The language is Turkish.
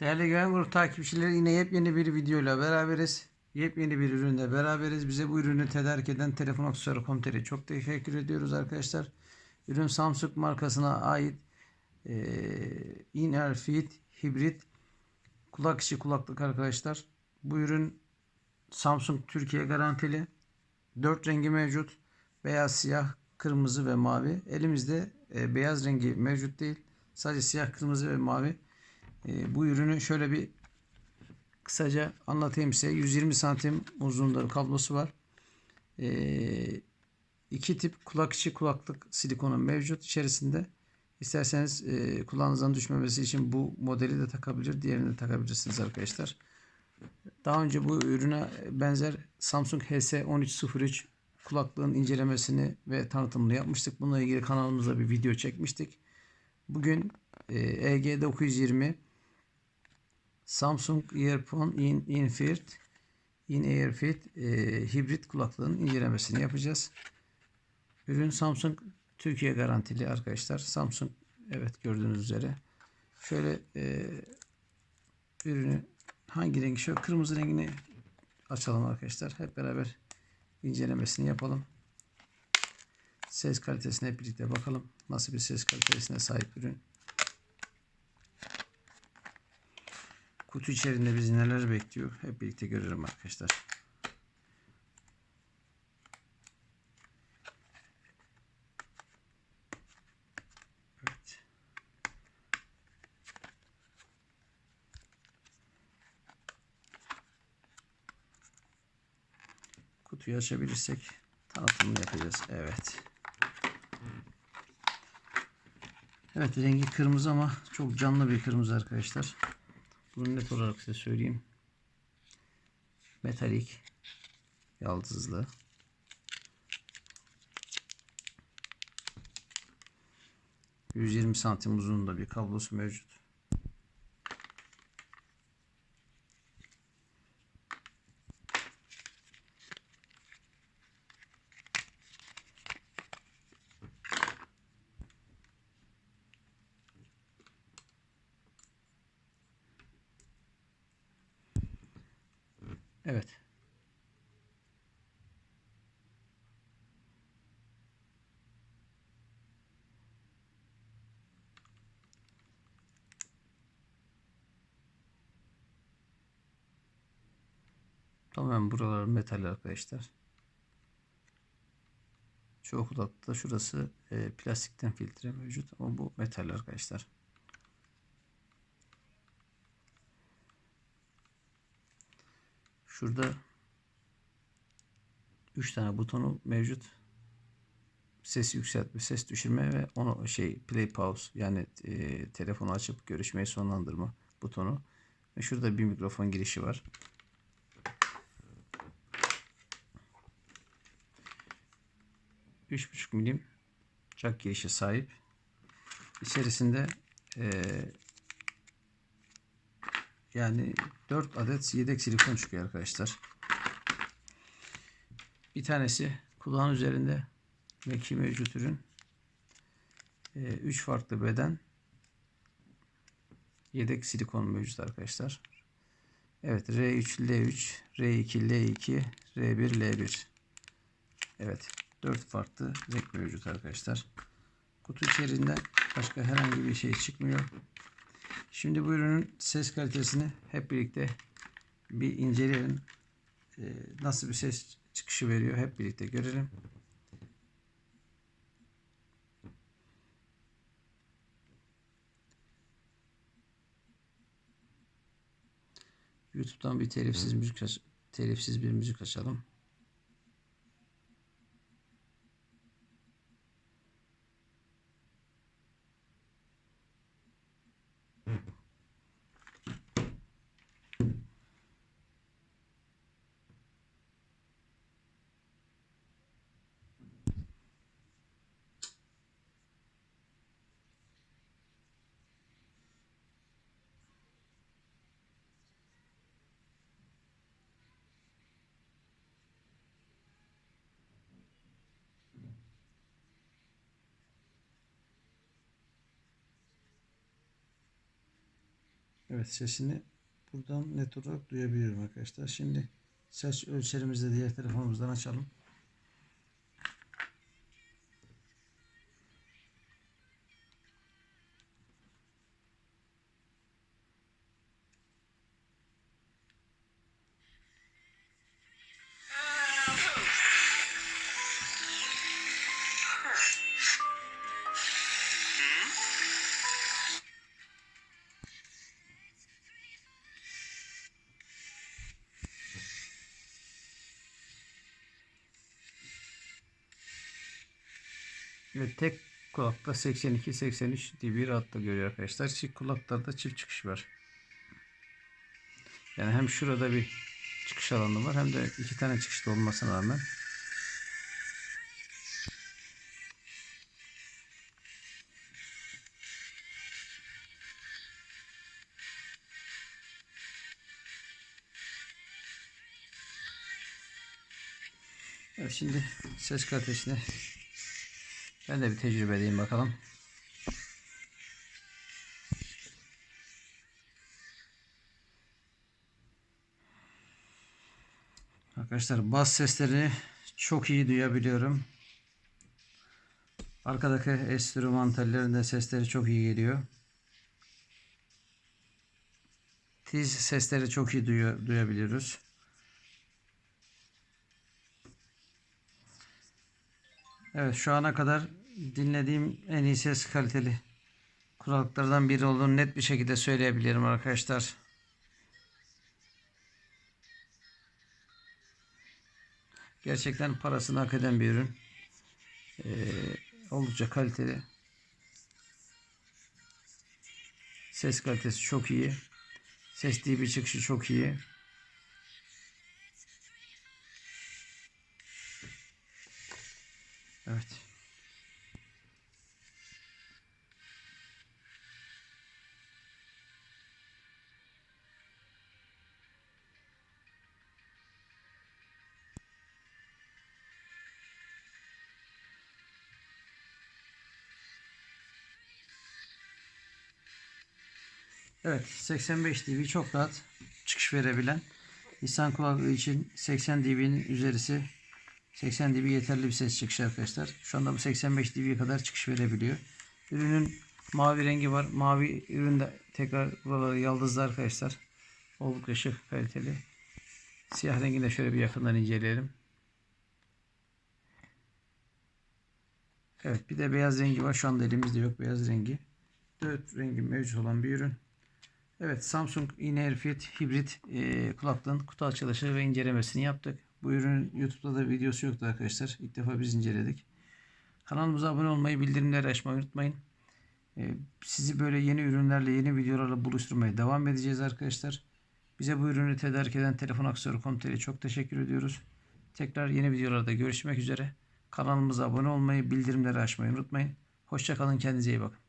Değerli Güven Grup takipçileri yine yepyeni bir videoyla beraberiz. Yepyeni bir ürünle beraberiz. Bize bu ürünü tedarik eden Telefon Aksesuarı.com.tr çok teşekkür ediyoruz arkadaşlar. Ürün Samsung markasına ait eee in-ear fit hibrit kulak içi kulaklık arkadaşlar. Bu ürün Samsung Türkiye garantili. 4 rengi mevcut. Beyaz, siyah, kırmızı ve mavi. Elimizde e, beyaz rengi mevcut değil. Sadece siyah, kırmızı ve mavi. E, bu ürünü şöyle bir kısaca anlatayım size. 120 santim uzunluğunda bir kablosu var. E, iki tip kulak içi kulaklık silikonu mevcut içerisinde. İsterseniz e, kulağınızdan düşmemesi için bu modeli de takabilir, diğerini de takabilirsiniz arkadaşlar. Daha önce bu ürüne benzer Samsung HS1303 kulaklığın incelemesini ve tanıtımını yapmıştık. Bununla ilgili kanalımıza bir video çekmiştik. Bugün e, EG920 Samsung Earphone in Infrared in Air Fit e, hibrit kulaklığın incelemesini yapacağız. Ürün Samsung Türkiye garantili arkadaşlar. Samsung evet gördüğünüz üzere. Şöyle e, ürünü hangi rengi? Şöyle kırmızı rengini açalım arkadaşlar. Hep beraber incelemesini yapalım. Ses kalitesine hep birlikte bakalım. Nasıl bir ses kalitesine sahip ürün. Kutu içerisinde bizi neler bekliyor hep birlikte görelim arkadaşlar. Kutuyu açabilirsek tanıtımını yapacağız. Evet. Evet rengi kırmızı ama çok canlı bir kırmızı arkadaşlar. Bunu net olarak size söyleyeyim. Metalik yaldızlı. ...120 santim uzunluğunda bir kablosu mevcut. Evet. Tamamen buralar metal arkadaşlar. Çoğu kulakta şurası e, plastikten filtre mevcut ama bu metal arkadaşlar. Şurada 3 tane butonu mevcut. Ses yükseltme, ses düşürme ve onu şey play pause yani e, telefonu açıp görüşmeyi sonlandırma butonu. Ve şurada bir mikrofon girişi var. Üç buçuk milim jack girişi sahip. İçerisinde e, yani 4 adet yedek silikon çıkıyor arkadaşlar. Bir tanesi kulağın üzerinde meki mevcut ürün. 3 farklı beden yedek silikon mevcut arkadaşlar. Evet R3 L3 R2 L2 R1 L1 Evet 4 farklı renk mevcut arkadaşlar. Kutu içerisinde başka herhangi bir şey çıkmıyor. Şimdi bu ürünün ses kalitesini hep birlikte bir inceleyelim. Ee, nasıl bir ses çıkışı veriyor hep birlikte görelim. YouTube'dan bir telifsiz müzik telifsiz bir müzik açalım. Evet sesini buradan net olarak duyabiliyorum arkadaşlar. Şimdi ses ölçerimizi diğer telefonumuzdan açalım. Evet tek kulakta 82-83 dB rahatlıkla görüyor arkadaşlar. Çift kulaklarda çift çıkış var. Yani hem şurada bir çıkış alanı var hem de iki tane çıkışta olmasına rağmen Evet şimdi ses kalitesini ben de bir tecrübe edeyim bakalım. Arkadaşlar bas seslerini çok iyi duyabiliyorum. Arkadaki enstrümantallerin de sesleri çok iyi geliyor. Tiz sesleri çok iyi duyuyor, duyabiliyoruz. Evet şu ana kadar dinlediğim en iyi ses kaliteli kulaklıklardan biri olduğunu net bir şekilde söyleyebilirim arkadaşlar. Gerçekten parasını hak eden bir ürün. Ee, oldukça kaliteli. Ses kalitesi çok iyi. Ses dB çıkışı çok iyi. Evet. Evet 85 dB çok rahat çıkış verebilen insan kulaklığı için 80 dB'nin üzerisi 80 dB yeterli bir ses çıkışı arkadaşlar. Şu anda bu 85 dB'ye kadar çıkış verebiliyor. Ürünün mavi rengi var. Mavi üründe tekrar buraları yaldızlı arkadaşlar. Oldukça şık kaliteli. Siyah rengini de şöyle bir yakından inceleyelim. Evet bir de beyaz rengi var. Şu anda elimizde yok beyaz rengi. Dört rengi mevcut olan bir ürün. Evet Samsung Inherfit hibrit e, kulaklığın kutu açılışı ve incelemesini yaptık. Bu ürünün YouTube'da da videosu yoktu arkadaşlar. İlk defa biz inceledik. Kanalımıza abone olmayı, bildirimleri açmayı unutmayın. E, sizi böyle yeni ürünlerle, yeni videolarla buluşturmaya devam edeceğiz arkadaşlar. Bize bu ürünü tedarik eden Telefon çok teşekkür ediyoruz. Tekrar yeni videolarda görüşmek üzere. Kanalımıza abone olmayı, bildirimleri açmayı unutmayın. Hoşçakalın, kendinize iyi bakın.